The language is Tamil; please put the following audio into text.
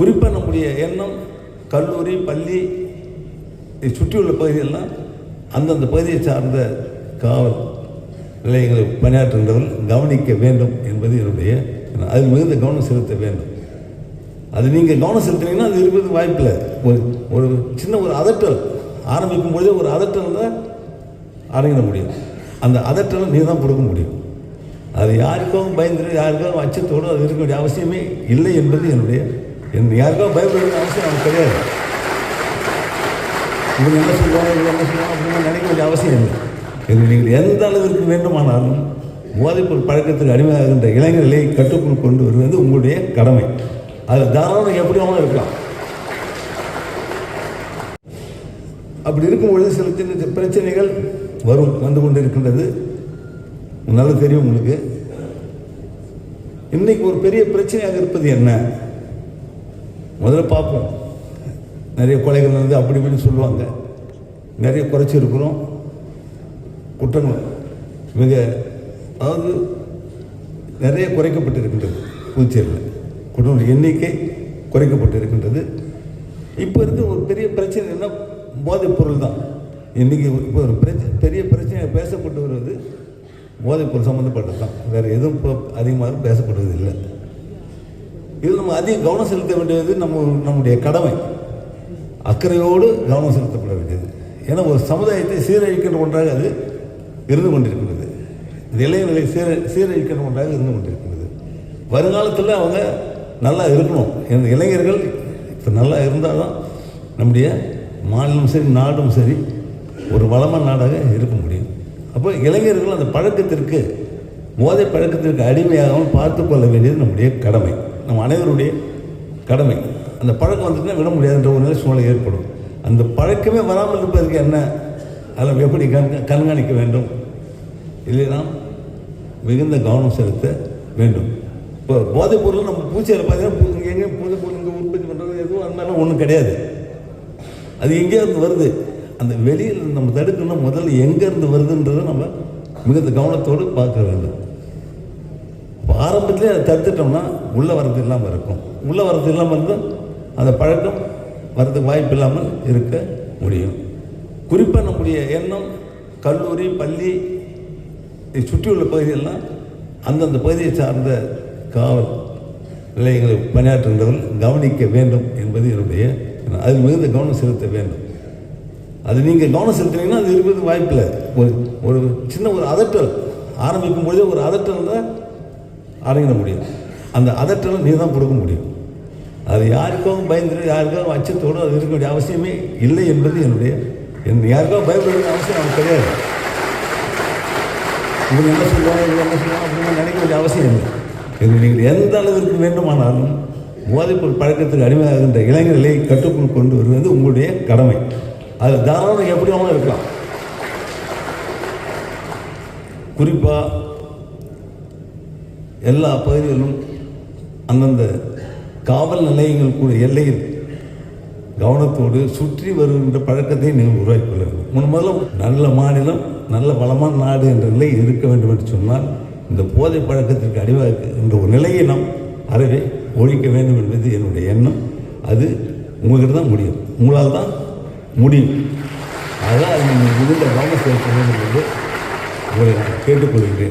குறிப்பாக நம்முடைய எண்ணம் கல்லூரி பள்ளி இதை சுற்றியுள்ள பகுதியெல்லாம் அந்தந்த பகுதியை சார்ந்த காவல் நிலையங்களை பணியாற்றுகின்றவர்கள் கவனிக்க வேண்டும் என்பது என்னுடைய அதில் மிகுந்த கவனம் செலுத்த வேண்டும். அது நீங்கள் கவனம் செலுத்தினீங்கன்னா அது இருக்கிறது வாய்ப்பில்லை. ஒரு ஒரு சின்ன ஒரு அதட்டல் ஆரம்பிக்கும் பொழுதே ஒரு அதட்டல் தான் அடங்கிட முடியும். அந்த அதட்டலை நீ தான் கொடுக்க முடியும். அது யாருக்கும் பயந்துரு யாருக்கும் அச்சத்தோடு அது இருக்க வேண்டிய அவசியமே இல்லை என்பது என்னுடைய என் யாருக்கும் பயப்பட வேண்டிய அவசியம் நமக்கு கிடையாது. இவங்க என்ன சொல்லுவாங்க இவங்க என்ன சொல்லுவாங்க அப்படின்னு நினைக்க வேண்டிய அவசியம் இல்லை. இது நீங்கள் எந்த அளவிற்கு வேண்டுமானாலும் போதைப்பொருள் பழக்கத்துக்கு அடிமையாகின்ற இளைஞர்களை கட்டுக்குள் கொண்டு வருவது உங்களுடைய கடமை. அது தாராளம் எப்படி இருக்கலாம். அப்படி இருக்கும்பொழுது சில சின்ன சின்ன பிரச்சனைகள் வரும் வந்து கொண்டு இருக்கின்றது நல்லா தெரியும் உங்களுக்கு. இன்னைக்கு ஒரு பெரிய பிரச்சனையாக இருப்பது என்ன? முதல்ல பார்ப்போம். நிறைய கொலைகள் நடந்து அப்படி இப்படின்னு சொல்லுவாங்க. நிறைய குறைச்சிருக்கிறோம் குற்றங்கள். மிக அதாவது நிறைய குறைக்கப்பட்டிருக்கின்றது புதுச்சேரியில். குற்றங்கள் எண்ணிக்கை குறைக்கப்பட்டிருக்கின்றது. இப்போ இருக்க ஒரு பெரிய பிரச்சனை என்ன போதைப் பொருள் தான். இன்றைக்கி இப்போ ஒரு பிரச்சனை பெரிய பிரச்சனை பேசப்பட்டு வருவது போதைப்பொருள் சம்மந்தப்பட்டது தான். வேறு எதுவும் இப்போ அதிகமாக பேசப்படுவது இல்லை இதில் நம்ம அதிக கவனம் செலுத்த வேண்டியது நம்ம நம்முடைய கடமை. அக்கறையோடு கவனம் செலுத்தப்பட வேண்டியது. ஏன்னா ஒரு சமுதாயத்தை சீரழிக்கின்ற ஒன்றாக அது இருந்து கொண்டிருக்கிறது. இந்த இளைஞர்களை சீர சீரழிக்கின்ற ஒன்றாக இருந்து கொண்டிருக்கிறது. வருங்காலத்தில் அவங்க நல்லா இருக்கணும். இந்த இளைஞர்கள் இப்போ நல்லா இருந்தால் தான் நம்முடைய மாநிலம் சரி நாடும் சரி ஒரு வளமான நாடாக இருக்க முடியும். அப்போ இளைஞர்கள் அந்த பழக்கத்திற்கு போதை பழக்கத்திற்கு அடிமையாகவும் பார்த்து கொள்ள வேண்டியது நம்முடைய கடமை. நம்ம அனைவருடைய கடமை. அந்த பழக்கம் வந்துட்டுனா விட முடியாதுன்ற ஒரு நிலை சூழ்நிலை ஏற்படும். அந்த பழக்கமே வராமல் இருப்பதற்கு என்ன? அதில் எப்படி கண் கண்காணிக்க வேண்டும்? இதில் நாம் மிகுந்த கவனம் செலுத்த வேண்டும். இப்போ போதைப் பொருள் நம்ம பூச்சியில் பார்த்தீங்கன்னா இங்கே எங்கேயும் போதைப் பொருள் இங்கே உற்பத்தி பண்ணுறது எதுவும் அந்த மாதிரிலாம் ஒன்றும் கிடையாது. அது எங்கேருந்து வருது? அந்த வெளியில் நம்ம தடுக்கணும்னா முதல்ல எங்கேருந்து வருதுன்றதை நம்ம மிகுந்த கவனத்தோடு பார்க்க வேண்டும். ஆரம்பத்திலே அதை தடுத்துட்டோம்னா உள்ளே வரது இல்லாமல் இருக்கும். உள்ளே வரது இல்லாமல் இருந்தால் அந்த பழக்கம் வரதுக்கு வாய்ப்பு இல்லாமல் இருக்க முடியும். குறிப்பாக நம்முடைய எண்ணம் கல்லூரி பள்ளி இதை சுற்றியுள்ள பகுதியெல்லாம் அந்தந்த பகுதியை சார்ந்த காவல் நிலையங்களை பணியாற்றுகின்றவர்கள் கவனிக்க வேண்டும் என்பது என்னுடைய எண்ணம். அதில் மிகுந்த கவனம் செலுத்த வேண்டும். அது நீங்கள் கவனம் செலுத்தினீங்கன்னா அது இருக்கிறது வாய்ப்பில்லை. ஒரு ஒரு சின்ன ஒரு அதட்டல். ஆரம்பிக்கும் பொழுதே ஒரு அதட்டல் தான் அடங்கிட முடியும். அந்த அதட்டலும் நீ தான் கொடுக்க முடியும். அது யாருக்கும் பயந்துரு யாருக்கும் அச்சத்தோடு அது இருக்க வேண்டிய அவசியமே இல்லை என்பது என்னுடைய என் யாருக்கும் பயப்பட வேண்டிய அவசியம் நமக்கு கிடையாது. இவங்க என்ன சொல்லுவாங்க இவங்க என்ன சொல்லுவாங்க அப்படின்னு நினைக்க வேண்டிய அவசியம் இல்லை. இது நீங்கள் எந்த அளவிற்கு வேண்டுமானாலும் போதைப்பொருள் பழக்கத்துக்கு அடிமையாகின்ற இளைஞர்களை கட்டுக்குள் கொண்டு வருவது உங்களுடைய கடமை. அது தாராளம் எப்படி வேணாலும் இருக்கலாம். குறிப்பாக எல்லா பகுதிகளிலும் அந்தந்த காவல் நிலையங்கள் கூட எல்லையில் கவனத்தோடு சுற்றி வருகின்ற பழக்கத்தை நீங்கள் உருவாக்கி கொள்ள வேண்டும். முன் முதல்ல நல்ல மாநிலம் நல்ல வளமான நாடு என்ற நிலை இருக்க வேண்டும் என்று சொன்னால் இந்த போதை பழக்கத்திற்கு அடிவாக என்ற ஒரு நிலையை நாம் அறவே ஒழிக்க வேண்டும் என்பது என்னுடைய எண்ணம். அது உங்கள்கிட்ட தான் முடியும். உங்களால் தான் முடியும். அதான் நீங்கள் மிகுந்த கவனம் செலுத்த வேண்டும் என்று உங்களை நான் கேட்டுக்கொள்கிறேன்.